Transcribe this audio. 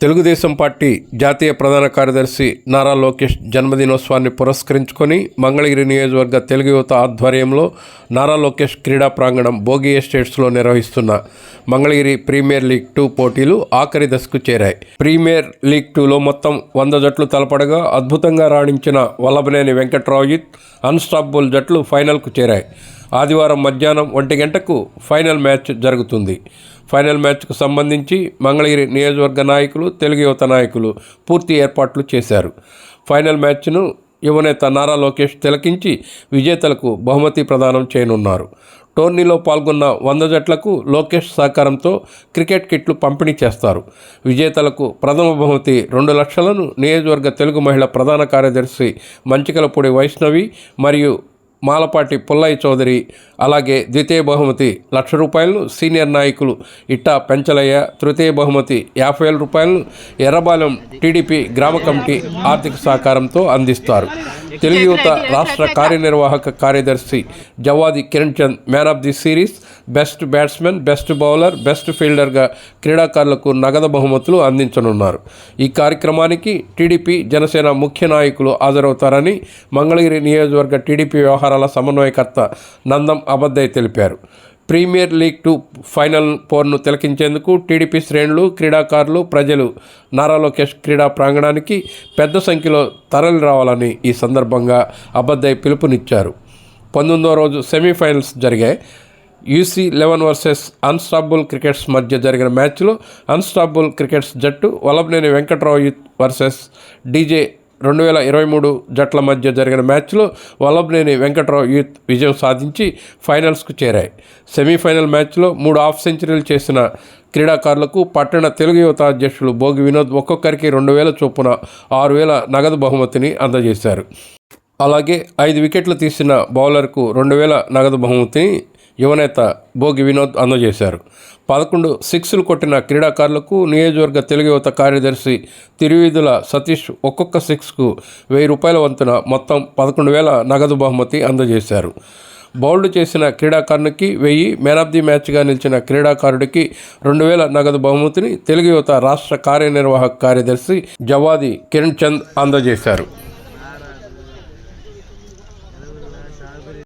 Telugu Desam party జాతీయ ప్రధాన కార్యదర్శి నారా లోకేష్ జన్మదినోత్సవాన్ని పురస్కరించుకొని మంగళగిరి నియోజకవర్గ తెలుగు యువత ఆధ్వర్యంలో నారా లోకేష్ క్రీడా ప్రాంగణం భోగి ఎస్టేట్స్లో నిర్వహిస్తున్న మంగళగిరి ప్రీమియర్ లీగ్ టూ పోటీలు ఆఖరి దశకు చేరాయి. ప్రీమియర్ లీగ్ టూలో మొత్తం వంద జట్లు తలపడగా అద్భుతంగా రాణించిన వల్లభనేని వెంకట్రావుజిత్ అన్స్టాపబుల్ జట్లు ఫైనల్కు చేరాయి. ఆదివారం మధ్యాహ్నం ఒంటి గంటకు ఫైనల్ మ్యాచ్ జరుగుతుంది. ఫైనల్ మ్యాచ్కు సంబంధించి మంగళగిరి నియోజకవర్గ నాయకులు తెలుగు యువత నాయకులు పూర్తి ఏర్పాట్లు చేశారు. ఫైనల్ మ్యాచ్ను యువనేత నారా లోకేష్ తిలకించి విజేతలకు బహుమతి ప్రదానం చేయనున్నారు. టోర్నీలో పాల్గొన్న వంద జట్లకు లోకేష్ సహకారంతో క్రికెట్ కిట్లు పంపిణీ చేస్తారు. విజేతలకు ప్రథమ బహుమతి రెండు లక్షలను నియోజకవర్గ తెలుగు మహిళ ప్రధాన కార్యదర్శి మంచికలపూడి వైష్ణవి మరియు మాలపాటి పుల్లయ్య చౌదరి అలాగే ద్వితీయ బహుమతి లక్ష రూపాయలను సీనియర్ నాయకులు ఇట్టా పెంచలయ్య తృతీయ బహుమతి యాభై వేల రూపాయలను ఎర్రబాలెం టీడీపీ గ్రామ కమిటీ ఆర్థిక సహకారంతో అందిస్తారు. తెలుగు యువత రాష్ట్ర కార్యనిర్వాహక కార్యదర్శి Jawadi Kiran Chand man of the series best batsmen best bowler best ఫీల్డర్గా క్రీడాకారులకు నగదు బహుమతులు అందించనున్నారు. ఈ కార్యక్రమానికి టీడీపీ జనసేన ముఖ్య నాయకులు హాజరవుతారని మంగళగిరి నియోజకవర్గ టీడీపీ వ్యవహారాల సమన్వయకర్త నందం అబద్దయ్ తెలిపారు. ప్రీమియర్ లీగ్ టూ ఫైనల్ పోర్ను తిలకించేందుకు టీడీపీ శ్రేణులు క్రీడాకారులు ప్రజలు నారా లోకేష్ క్రీడా ప్రాంగణానికి పెద్ద సంఖ్యలో తరలి రావాలని ఈ సందర్భంగా అబద్దయ్ పిలుపునిచ్చారు. పంతొమ్మిదో రోజు సెమీఫైనల్స్ జరిగాయి. UC eleven versus unstable crickets మధ్య జరిగిన మ్యాచ్లో అన్స్టాబుల్ క్రికెట్స్ జట్టు వల్లభనేని వెంకట్రావు వర్సెస్ డీజే రెండు వేల ఇరవై మూడు జట్ల మధ్య జరిగిన మ్యాచ్లో వల్లభనేని వెంకట్రావు యూత్ విజయం సాధించి ఫైనల్స్కు చేరాయి. సెమీఫైనల్ మ్యాచ్లో మూడు హాఫ్ సెంచరీలు చేసిన క్రీడాకారులకు పట్టణ తెలుగు యువత అధ్యక్షులు భోగి వినోద్ ఒక్కొక్కరికి రెండు వేల చొప్పున ఆరు వేల నగదు బహుమతిని అందజేశారు. అలాగే ఐదు వికెట్లు తీసిన బౌలర్కు రెండు వేల నగదు బహుమతిని యువనేత భోగి వినోద్ అందజేశారు. పదకొండు సిక్స్లు కొట్టిన క్రీడాకారులకు నియోజకవర్గ తెలుగు యువత కార్యదర్శి తిరువీధుల సతీష్ ఒక్కొక్క సిక్స్కు వెయ్యి రూపాయల వంతున మొత్తం పదకొండు వేల నగదు బహుమతి అందజేశారు. బౌల్డ్ చేసిన క్రీడాకారునికి వెయ్యి మ్యాన్ ఆఫ్ ది మ్యాచ్గా నిలిచిన క్రీడాకారుడికి రెండు వేల నగదు బహుమతిని తెలుగు యువత రాష్ట్ర కార్యనిర్వాహక కార్యదర్శి జవాది కిరణ్ చంద్ అందజేశారు.